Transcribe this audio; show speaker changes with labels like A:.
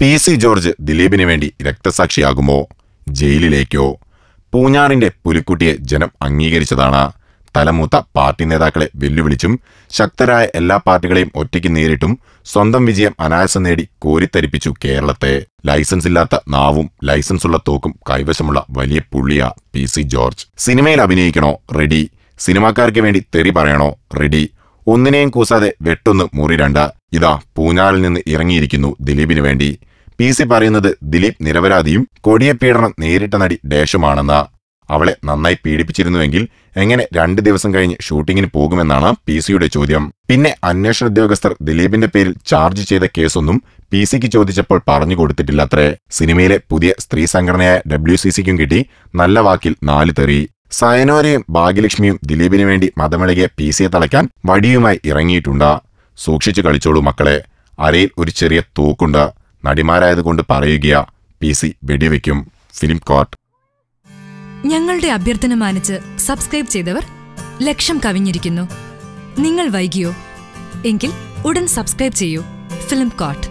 A: P C George ദിലീപിന് വേണ്ടി രക്തസാക്ഷിയാകുമോ? ജയിലിലേക്കോ? പൂഞ്ഞാറിന്റെ പുലിക്കുട്ടിയെ ജനം അംഗീകരിച്ചതാണ്. തലമൂത്ത പാർട്ടി നേതാക്കളെ വെല്ലുവിളിച്ചും ശക്തരായ എല്ലാ പാർട്ടികളെയും ഒറ്റയ്ക്ക് നേരിട്ടും സ്വന്തം വിജയം അനായാസം നേടി കോരിത്തരിപ്പിച്ചു കേരളത്തെ. ലൈസൻസ് ഇല്ലാത്ത നാവും ലൈസൻസ് ഉള്ള തോക്കും കൈവശമുള്ള വലിയ പുള്ളിയ പി സി ജോർജ്. സിനിമയിൽ അഭിനയിക്കണോ? റെഡി. സിനിമാക്കാർക്ക് വേണ്ടി തെറി പറയണോ? റെഡി. ഒന്നിനെയും കൂസാതെ വെട്ടൊന്ന് മുറി രണ്ട. ഇതാ പൂഞ്ഞാറിൽ നിന്ന് ഇറങ്ങിയിരിക്കുന്നു ദിലീപിന് വേണ്ടി. പി സി പറയുന്നത് ദിലീപ് നിരപരാധിയും കൊടിയ പീഡനം നേരിട്ട നടി ഡേഷുമാണെന്ന് അവളെ നന്നായി പീഡിപ്പിച്ചിരുന്നുവെങ്കിൽ എങ്ങനെ രണ്ട് ദിവസം കഴിഞ്ഞ് ഷൂട്ടിങ്ങിന് പോകുമെന്നാണ് പി സിയുടെ ചോദ്യം. പിന്നെ അന്വേഷണ ഉദ്യോഗസ്ഥർ ദിലീപിന്റെ പേരിൽ ചാർജ് ചെയ്ത കേസൊന്നും പി സിക്ക് ചോദിച്ചപ്പോൾ പറഞ്ഞു കൊടുത്തിട്ടില്ല അത്രേ സിനിമയിലെ പുതിയ സ്ത്രീ സംഘടനയായ ഡബ്ല്യു സി സിക്കും കിട്ടി നല്ല വാക്കിൽ നാല് തെറി. സയനോരയും ഭാഗ്യലക്ഷ്മിയും ദിലീപിനു വേണ്ടി മതമിളകിയ പി സിയെ തളയ്ക്കാൻ വടിയുമായി ഇറങ്ങിയിട്ടുണ്ട്. സൂക്ഷിച്ചു കളിച്ചോളൂ മക്കളെ. അരയിൽ ഒരു ചെറിയ തൂക്കുണ്ട്. നടിമാരായതുകൊണ്ട് പറയുകയാ പി സി വെടിവെക്കും. Film court.
B: ഞങ്ങളുടെ അഭ്യർത്ഥന മാനിച്ച് സബ്സ്ക്രൈബ് ചെയ്തവർ ലക്ഷം കവിഞ്ഞിരിക്കുന്നു. നിങ്ങൾ വൈകിയോ? എങ്കിൽ ഉടൻ സബ്സ്ക്രൈബ് ചെയ്യൂ. Film coat